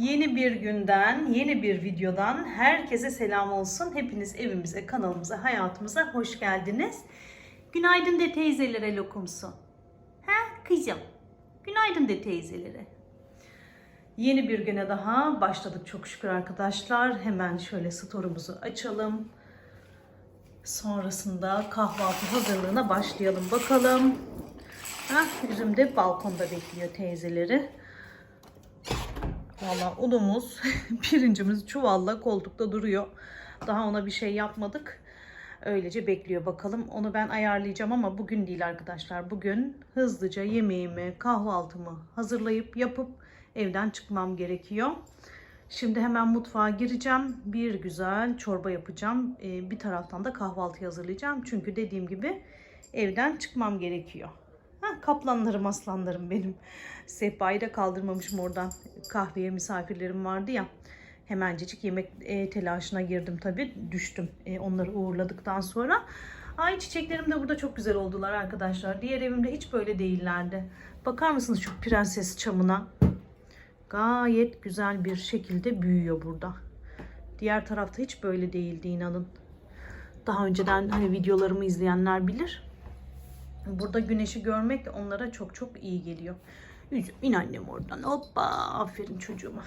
Yeni bir günden, yeni bir videodan herkese selam olsun. Hepiniz evimize, kanalımıza, hayatımıza hoş geldiniz. Günaydın de teyzelere lokumsu. He kızım. Günaydın de teyzelere. Yeni bir güne daha başladık çok şükür arkadaşlar. Hemen şöyle story'umuzu açalım. Sonrasında kahvaltı hazırlığına başlayalım bakalım. Heh, üzüm de balkonda bekliyor teyzeleri. Valla unumuz, pirincimiz çuvalla koltukta duruyor. Daha ona bir şey yapmadık. Öylece bekliyor bakalım. Onu ben ayarlayacağım ama bugün değil arkadaşlar. Bugün hızlıca yemeğimi, kahvaltımı hazırlayıp yapıp evden çıkmam gerekiyor. Şimdi hemen mutfağa gireceğim. Bir güzel çorba yapacağım. Ee, bir taraftan da kahvaltı hazırlayacağım. Çünkü dediğim gibi evden çıkmam gerekiyor. Ha, kaplanlarım, aslanlarım benim. Sehpayı da kaldırmamışım oradan. Kahveye misafirlerim vardı ya. Hemencecik yemek e, telaşına girdim tabii. Düştüm e, onları uğurladıktan sonra. Ay çiçeklerim de burada çok güzel oldular arkadaşlar. Diğer evimde hiç böyle değillerdi. Bakar mısınız şu prenses çamına? Gayet güzel bir şekilde büyüyor burada. Diğer tarafta hiç böyle değildi inanın. Daha önceden hani videolarımı izleyenler bilir. Burada güneşi görmek onlara çok çok iyi geliyor. İn annem oradan. Hoppa aferin çocuğuma.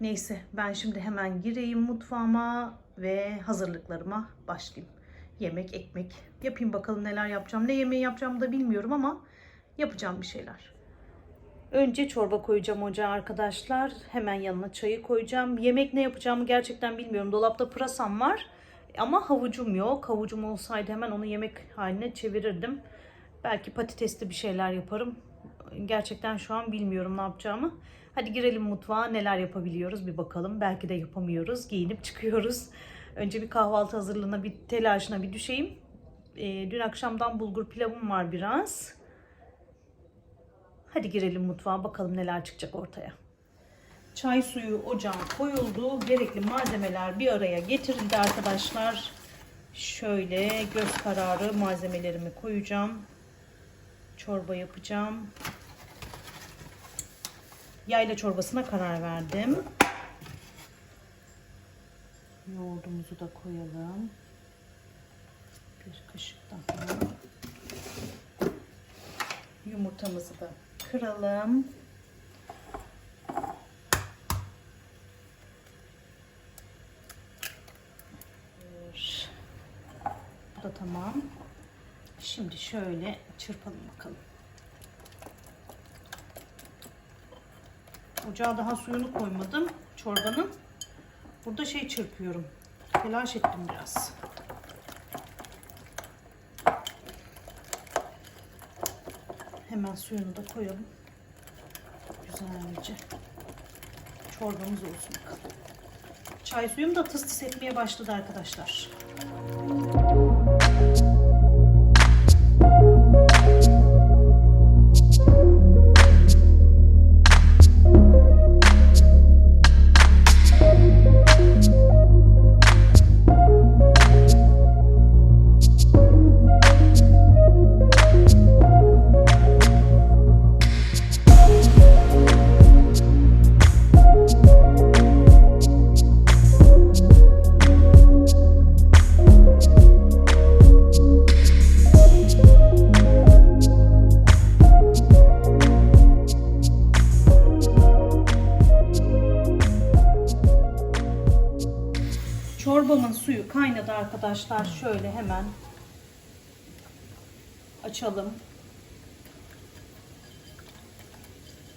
Neyse ben şimdi hemen gireyim mutfağıma ve hazırlıklarıma başlayayım. Yemek, ekmek yapayım bakalım neler yapacağım. Ne yemeği yapacağımı da bilmiyorum ama yapacağım bir şeyler. Önce çorba koyacağım ocağa arkadaşlar. Hemen yanına çayı koyacağım. Yemek ne yapacağımı gerçekten bilmiyorum. Dolapta pırasam var. Ama havucum yok. Havucum olsaydı hemen onu yemek haline çevirirdim. Belki patatesli bir şeyler yaparım. Gerçekten şu an bilmiyorum ne yapacağımı. Hadi girelim mutfağa neler yapabiliyoruz bir bakalım. Belki de yapamıyoruz. Giyinip çıkıyoruz. Önce bir kahvaltı hazırlığına bir telaşına bir düşeyim. Ee, dün akşamdan bulgur pilavım var biraz. Hadi girelim mutfağa bakalım neler çıkacak ortaya. Çay suyu ocağa koyuldu. Gerekli malzemeler bir araya getirildi arkadaşlar. Şöyle göz kararı malzemelerimi koyacağım. Çorba yapacağım. Yayla çorbasına karar verdim. Yoğurdumuzu da koyalım. Bir kaşık daha. Yumurtamızı da kıralım. Bir. Bu da tamam. Şimdi şöyle çırpalım bakalım. Ocağa daha suyunu koymadım çorbanın. Burada şey çırpıyorum. Telaş ettim biraz. Hemen suyunu da koyalım. Güzelce. Çorbamız olsun bakalım. Çay suyum da tıs tıs etmeye başladı arkadaşlar. Çorbamın arkadaşlar. Şöyle hemen açalım.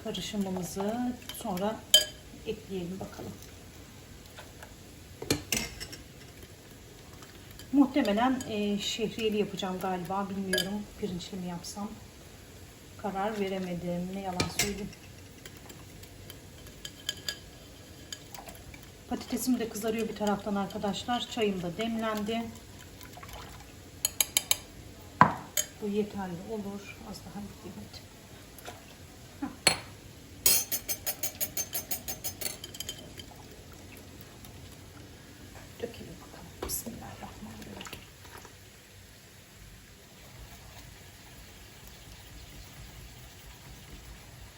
Karışımımızı sonra ekleyelim bakalım. Muhtemelen e, şehriyeli yapacağım galiba. Bilmiyorum. Pirinçli mi yapsam. Karar veremedim. Ne yalan söyleyeyim. Patatesim de kızarıyor bir taraftan arkadaşlar. Çayım da demlendi. Bu yeterli olur. Az daha. Hah. Dökelim bakalım. Bismillahirrahmanirrahim.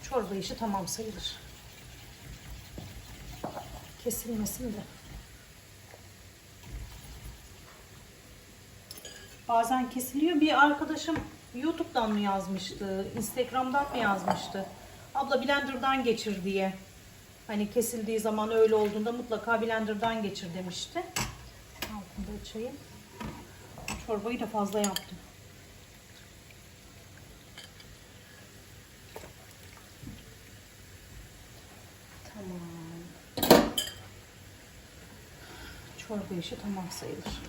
Çorba işi tamam sayılır. Kesilmesin de. Bazen kesiliyor. Bir arkadaşım YouTube'dan mı yazmıştı, Instagram'dan mı yazmıştı? Abla blenderdan geçir diye. Hani kesildiği zaman öyle olduğunda mutlaka blenderdan geçir demişti. Altında açayım. Çorbayı da fazla yaptım. Tamam. Çorba işi tamam sayılır.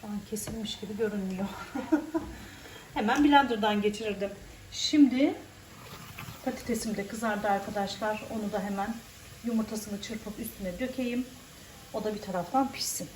Şu an kesilmiş gibi görünmüyor. Hemen blenderdan geçirirdim. Şimdi patatesim de kızardı arkadaşlar. Onu da hemen yumurtasını çırpıp üstüne dökeyim. O da bir taraftan pişsin.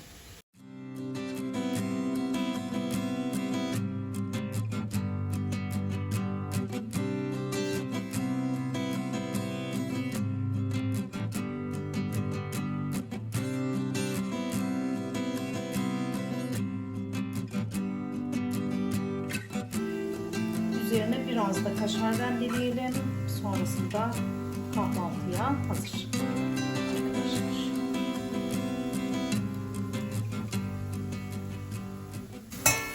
Hazır.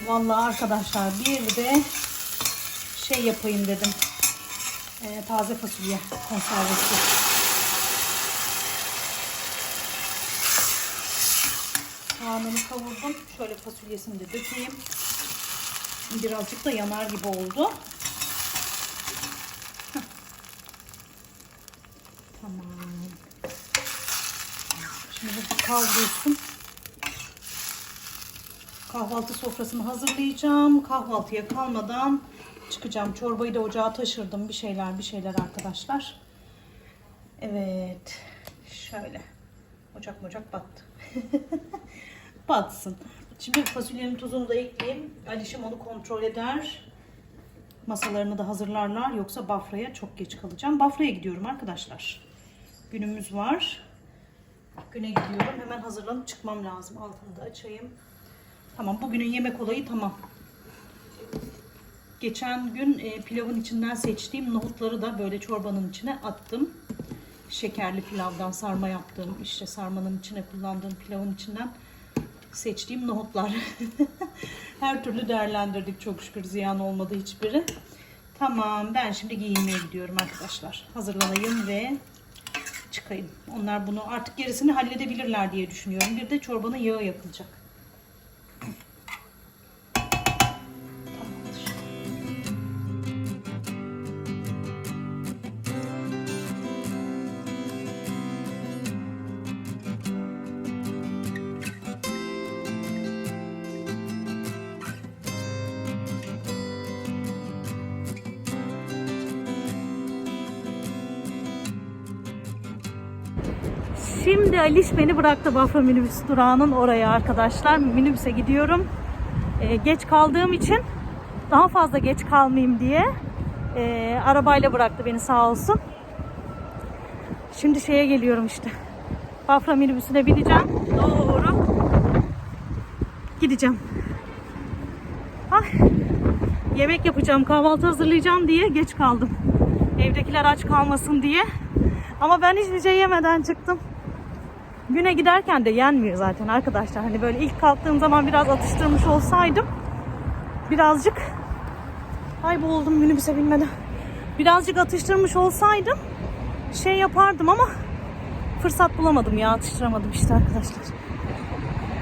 Vallahi arkadaşlar bir de şey yapayım dedim. Ee, taze fasulye konservesi. Soğanını kavurdum. Şöyle fasulyesini de dökeyim. Birazcık da yanar gibi oldu. Heh. Tamam. Şimdi bu kavrulsun. Kahvaltı sofrasını hazırlayacağım. Kahvaltıya kalmadan çıkacağım. Çorbayı da ocağa taşırdım. Bir şeyler bir şeyler arkadaşlar. Evet. Şöyle. Ocak ocak battı. Batsın. Şimdi fasulyenin tuzunu da ekleyeyim. Alişim onu kontrol eder. Masalarını da hazırlarlar. Yoksa Bafra'ya çok geç kalacağım. Bafra'ya gidiyorum arkadaşlar. Günümüz var. Güne gidiyorum. Hemen hazırlanıp çıkmam lazım. Altını da açayım. Tamam bugünün yemek olayı tamam. Geçen gün e, pilavın içinden seçtiğim nohutları da böyle çorbanın içine attım. Şekerli pilavdan sarma yaptığım, işte sarmanın içine kullandığım pilavın içinden seçtiğim nohutlar. Her türlü değerlendirdik çok şükür ziyan olmadı hiçbiri. Tamam ben şimdi giyinmeye gidiyorum arkadaşlar. Hazırlanayım ve çıkayım. Onlar bunu artık gerisini halledebilirler diye düşünüyorum. Bir de çorbanın yağı yakılacak. Şimdi Aliş beni bıraktı Bafra minibüs durağının oraya arkadaşlar. Minibüse gidiyorum. Ee, geç kaldığım için daha fazla geç kalmayayım diye e, arabayla bıraktı beni sağ olsun. Şimdi şeye geliyorum işte. Bafra minibüsüne bineceğim. Doğru. Gideceğim. Ay, yemek yapacağım, kahvaltı hazırlayacağım diye geç kaldım. Evdekiler aç kalmasın diye. Ama ben hiçbir şey yemeden çıktım. Güne giderken de yenmiyor zaten arkadaşlar. Hani böyle ilk kalktığım zaman biraz atıştırmış olsaydım birazcık ay boğuldum minibüse binmeden. Birazcık atıştırmış olsaydım şey yapardım ama fırsat bulamadım ya atıştıramadım işte arkadaşlar.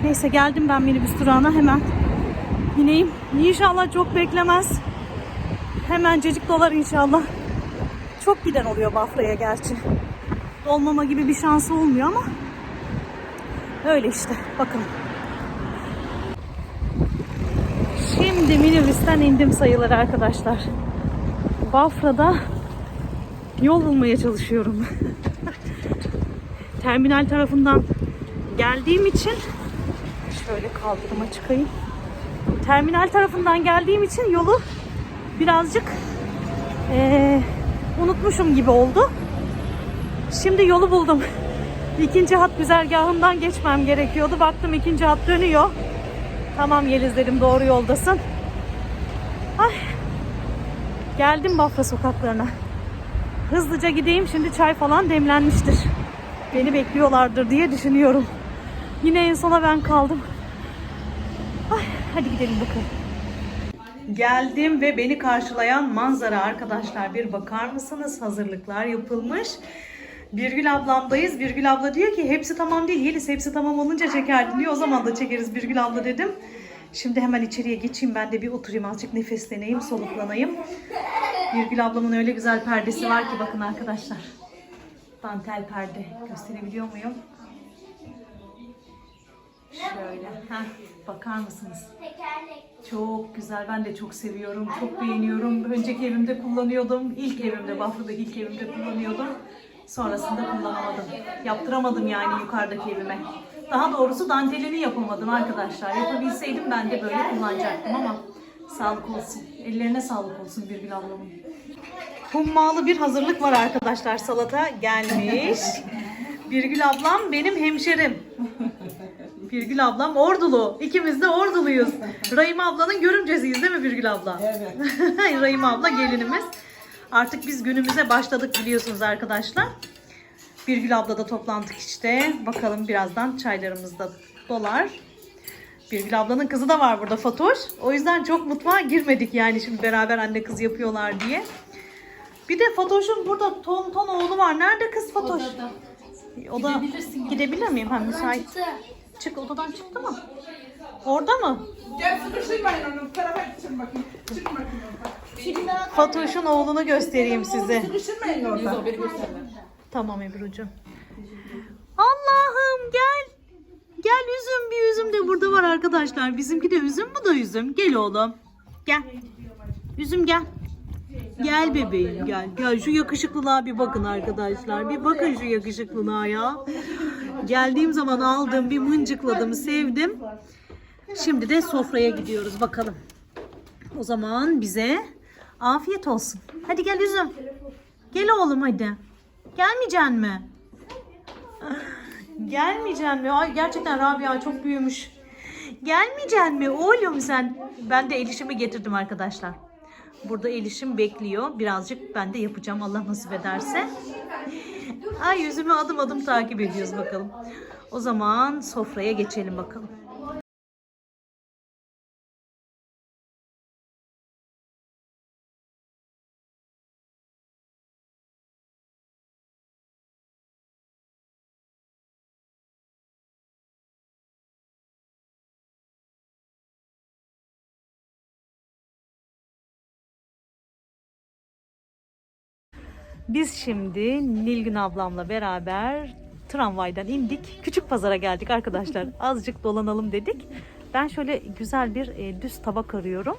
Neyse geldim ben minibüs durağına hemen ineyim. İnşallah çok beklemez. Hemencecik dolar inşallah. Çok giden oluyor Bafra'ya gerçi. Dolmama gibi bir şansı olmuyor ama öyle işte. Bakın. Şimdi minibüsten indim sayılır arkadaşlar. Bafra'da yol bulmaya çalışıyorum. Terminal tarafından geldiğim için şöyle kaldırıma çıkayım. Terminal tarafından geldiğim için yolu birazcık eee unutmuşum gibi oldu. Şimdi yolu buldum. İkinci hat güzergahından geçmem gerekiyordu. Baktım ikinci hat dönüyor. Tamam Yeliz dedim doğru yoldasın. Ay. Geldim Bafra sokaklarına. hızlıca gideyim. Şimdi çay falan demlenmiştir. Beni bekliyorlardır diye düşünüyorum. Yine en sona ben kaldım. Ay, hadi gidelim bakalım. Geldim ve beni karşılayan manzara arkadaşlar bir bakar mısınız? Hazırlıklar yapılmış. Birgül ablamdayız. Birgül abla diyor ki hepsi tamam değil. Yeliz hepsi tamam olunca çekerdin diyor. O zaman da çekeriz Birgül abla dedim. Şimdi hemen içeriye geçeyim ben de bir oturayım azıcık nefesleneyim, soluklanayım. Birgül ablamın öyle güzel perdesi var ki bakın arkadaşlar. Dantel perde. Gösterebiliyor muyum? Şöyle. Heh, bakar mısınız? Çok güzel. Ben de çok seviyorum. Çok beğeniyorum. Önceki evimde kullanıyordum. İlk evimde, Bafra'daki ilk evimde kullanıyordum. Sonrasında kullanamadım. Yaptıramadım yani yukarıdaki evime. Daha doğrusu dantelini yapamadım arkadaşlar. Yapabilseydim ben de böyle kullanacaktım ama sağlık olsun. Ellerine sağlık olsun Birgül ablamın. Hummalı bir hazırlık var arkadaşlar. Salata gelmiş. Birgül ablam benim hemşerim. Birgül ablam Ordulu. İkimiz de Orduluyuz. Rahime ablanın görümcesiyiz değil mi Birgül abla? Evet. Rahime abla gelinimiz. Artık biz günümüze başladık biliyorsunuz arkadaşlar. Birgül abla da toplandık işte. Bakalım birazdan çaylarımız da dolar. Birgül ablanın kızı da var burada Fatoş. O yüzden çok mutfağa girmedik yani şimdi beraber anne kız yapıyorlar diye. Bir de Fatoş'un burada ton ton oğlu var. Nerede kız Fatoş? O da gidebilir miyim? Ha, müsait. Çık odadan çıktı mı? Orada mı? Gel sıkıştırmayın onu. Bu tarafa gitsin bakayım. Çıkın bakayım oradan. Fatoş'un oğlunu göstereyim size. Sıkıştırmayın oradan. Tamam Ebru'cum. Allah'ım gel. Gel üzüm bir üzüm de burada var arkadaşlar. Bizimki de üzüm bu da üzüm. Gel oğlum. Gel. Üzüm gel. Gel bebeğim gel. Gel şu yakışıklılığa bir bakın arkadaşlar. Bir bakın şu yakışıklılığa ya. Geldiğim zaman aldım bir mıncıkladım sevdim. Şimdi de sofraya gidiyoruz bakalım. O zaman bize afiyet olsun. Hadi gel üzüm. Gel oğlum hadi. Gelmeyeceksin mi? Gelmeyeceksin mi? Ay gerçekten Rabia çok büyümüş. Gelmeyeceksin mi oğlum sen? Ben de elişimi getirdim arkadaşlar. Burada elişim bekliyor. Birazcık ben de yapacağım Allah nasip ederse. Ay yüzümü adım adım takip ediyoruz bakalım. O zaman sofraya geçelim bakalım. Biz şimdi Nilgün ablamla beraber tramvaydan indik. Küçük pazara geldik arkadaşlar. Azıcık dolanalım dedik. Ben şöyle güzel bir e, düz tabak arıyorum.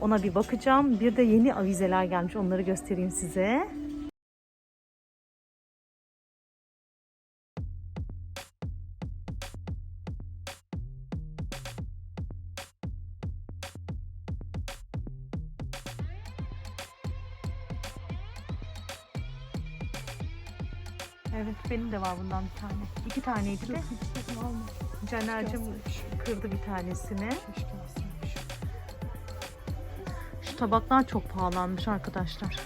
Ona bir bakacağım. Bir de yeni avizeler gelmiş. Onları göstereyim size. Benim de var bundan bir tane. İki taneydi de. Caner'cim kırdı bir tanesini. Şu tabaklar çok pahalanmış arkadaşlar.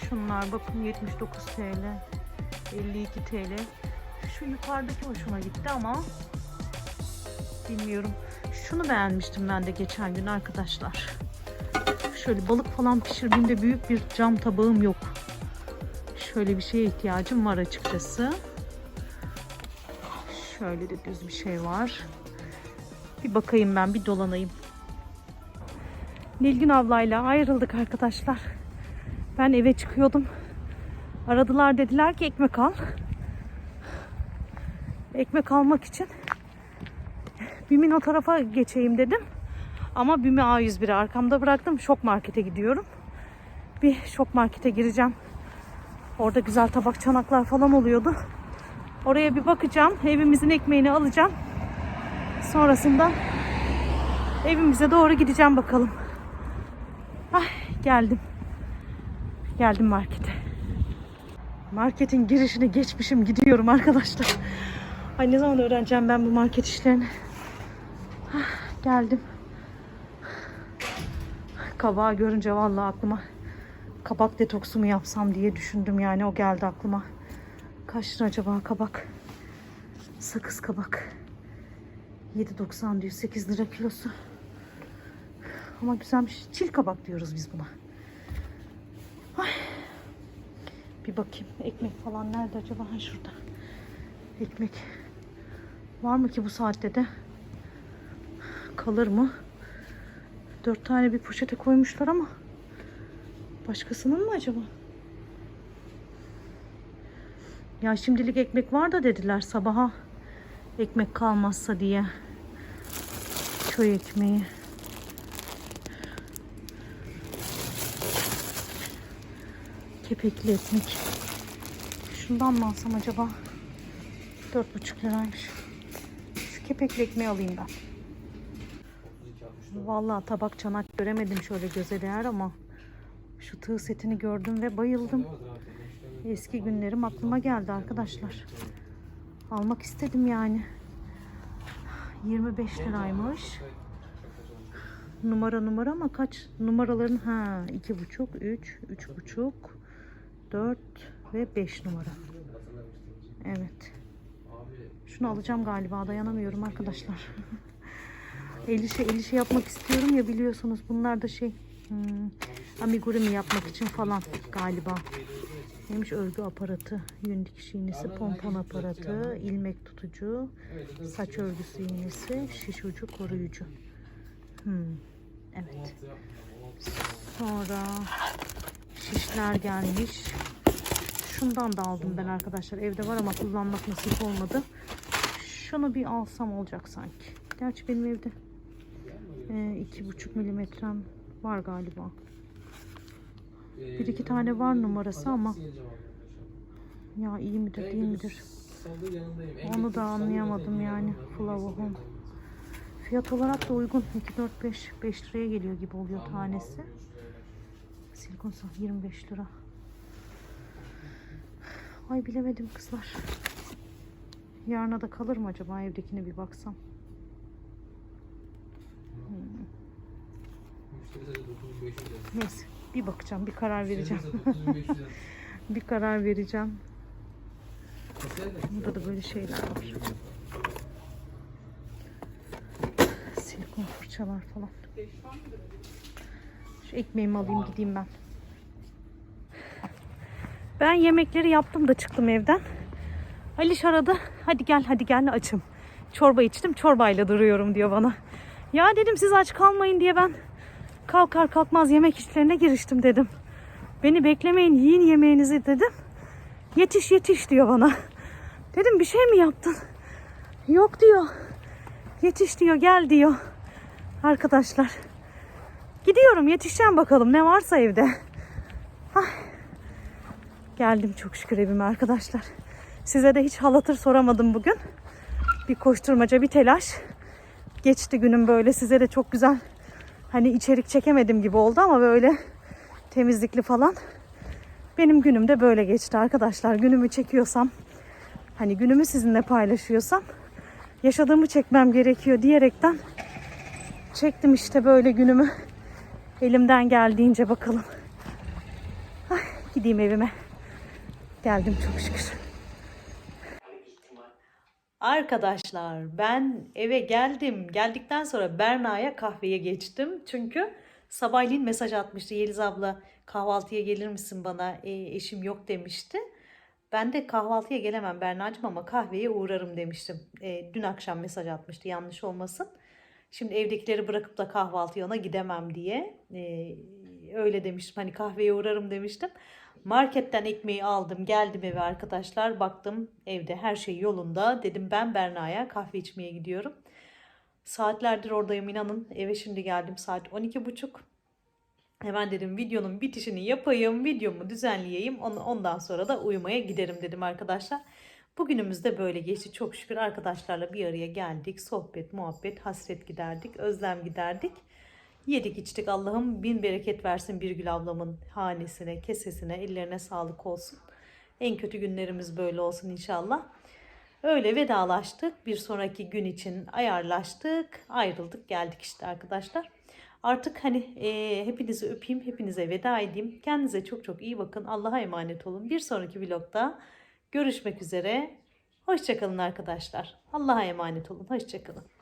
Şunlar bakın 79 TL. 52 TL. Şu yukarıdaki hoşuma gitti ama bilmiyorum. Şunu beğenmiştim ben de geçen gün arkadaşlar. Şöyle balık falan pişirdiğimde büyük bir cam tabağım yok. Şöyle bir şeye ihtiyacım var açıkçası. Şöyle de düz bir şey var. Bir bakayım ben, bir dolanayım. Nilgün ablayla ayrıldık arkadaşlar. Ben eve çıkıyordum. Aradılar dediler ki ekmek al. Ekmek almak için BİM'in o tarafa geçeyim dedim. Ama BİM'i A101'i arkamda bıraktım. Şok markete gidiyorum. Bir şok markete gireceğim. Orada güzel tabak çanaklar falan oluyordu. Oraya bir bakacağım. Evimizin ekmeğini alacağım. Sonrasında evimize doğru gideceğim bakalım. Ah, geldim. Geldim markete. Marketin girişine geçmişim gidiyorum arkadaşlar. Ay ne zaman öğreneceğim ben bu market işlerini. Ah, geldim. Kabağı görünce vallahi aklıma kabak detoksu mu yapsam diye düşündüm yani o geldi aklıma. Kaç lira acaba kabak? Sakız kabak. 7.90 diyor 8 lira kilosu. Ama güzelmiş. Çil kabak diyoruz biz buna. Ay. Bir bakayım ekmek falan nerede acaba? Ha şurada. Ekmek var mı ki bu saatte de? Kalır mı? Dört tane bir poşete koymuşlar ama başkasının mı acaba? Ya şimdilik ekmek var da dediler sabaha ekmek kalmazsa diye. Köy ekmeği. Kepekli ekmek. Şundan mı alsam acaba? Dört buçuk liraymış. Şu kepekli ekmeği alayım ben. Vallahi tabak çanak göremedim şöyle göze değer ama şu tığ setini gördüm ve bayıldım. Eski günlerim aklıma geldi arkadaşlar. Almak istedim yani. 25 liraymış. Numara numara ama kaç numaraların ha iki buçuk, üç, üç buçuk, dört ve beş numara. Evet. Şunu alacağım galiba dayanamıyorum arkadaşlar. el işi el işi yapmak istiyorum ya biliyorsunuz bunlar da şey hmm, amigurumi yapmak için falan galiba. Neymiş örgü aparatı, yün dikiş iğnesi, pompon aparatı, ilmek tutucu, saç örgüsü iğnesi, şiş ucu koruyucu. Hmm, evet. Sonra şişler gelmiş. Şundan da aldım ben arkadaşlar. Evde var ama kullanmak nasip olmadı. Şunu bir alsam olacak sanki. Gerçi benim evde e, iki buçuk milimetrem var galiba. Bir iki tane var numarası ama ya iyi midir değil midir? Onu da anlayamadım yani. Home. Fiyat olarak da uygun. 2, 4, 5. 5 liraya geliyor gibi oluyor tanesi. Silikon saf 25 lira. Ay bilemedim kızlar. Yarına da kalır mı acaba evdekine bir baksam. Neyse bir bakacağım bir karar vereceğim. bir karar vereceğim. Burada da böyle şeyler var. Silikon fırçalar falan. Şu ekmeğimi alayım gideyim ben. Ben yemekleri yaptım da çıktım evden. Aliş aradı. Hadi gel hadi gel açım. Çorba içtim çorbayla duruyorum diyor bana. Ya dedim siz aç kalmayın diye ben kalkar kalkmaz yemek işlerine giriştim dedim. Beni beklemeyin yiyin yemeğinizi dedim. Yetiş yetiş diyor bana. Dedim bir şey mi yaptın? Yok diyor. Yetiş diyor gel diyor. Arkadaşlar. Gidiyorum yetişeceğim bakalım ne varsa evde. Ay. Geldim çok şükür evime arkadaşlar. Size de hiç halatır soramadım bugün. Bir koşturmaca bir telaş. Geçti günüm böyle size de çok güzel hani içerik çekemedim gibi oldu ama böyle temizlikli falan. Benim günüm de böyle geçti arkadaşlar. Günümü çekiyorsam hani günümü sizinle paylaşıyorsam yaşadığımı çekmem gerekiyor diyerekten çektim işte böyle günümü. Elimden geldiğince bakalım. Ay, gideyim evime. Geldim çok şükür. Arkadaşlar ben eve geldim. Geldikten sonra Berna'ya kahveye geçtim. Çünkü sabahleyin mesaj atmıştı. Yeliz abla kahvaltıya gelir misin bana? E, eşim yok demişti. Ben de kahvaltıya gelemem Berna'cığım ama kahveye uğrarım demiştim. E, dün akşam mesaj atmıştı yanlış olmasın. Şimdi evdekileri bırakıp da kahvaltıya ona gidemem diye. E, öyle demiştim hani kahveye uğrarım demiştim. Marketten ekmeği aldım geldim eve arkadaşlar baktım evde her şey yolunda dedim ben Berna'ya kahve içmeye gidiyorum. Saatlerdir oradayım inanın eve şimdi geldim saat 12.30. Hemen dedim videonun bitişini yapayım videomu düzenleyeyim ondan sonra da uyumaya giderim dedim arkadaşlar. Bugünümüz de böyle geçti çok şükür arkadaşlarla bir araya geldik sohbet muhabbet hasret giderdik özlem giderdik. Yedik içtik Allah'ım bin bereket versin Birgül ablamın hanesine, kesesine, ellerine sağlık olsun. En kötü günlerimiz böyle olsun inşallah. Öyle vedalaştık. Bir sonraki gün için ayarlaştık. Ayrıldık geldik işte arkadaşlar. Artık hani e, hepinizi öpeyim, hepinize veda edeyim. Kendinize çok çok iyi bakın. Allah'a emanet olun. Bir sonraki vlogda görüşmek üzere. Hoşçakalın arkadaşlar. Allah'a emanet olun. Hoşçakalın.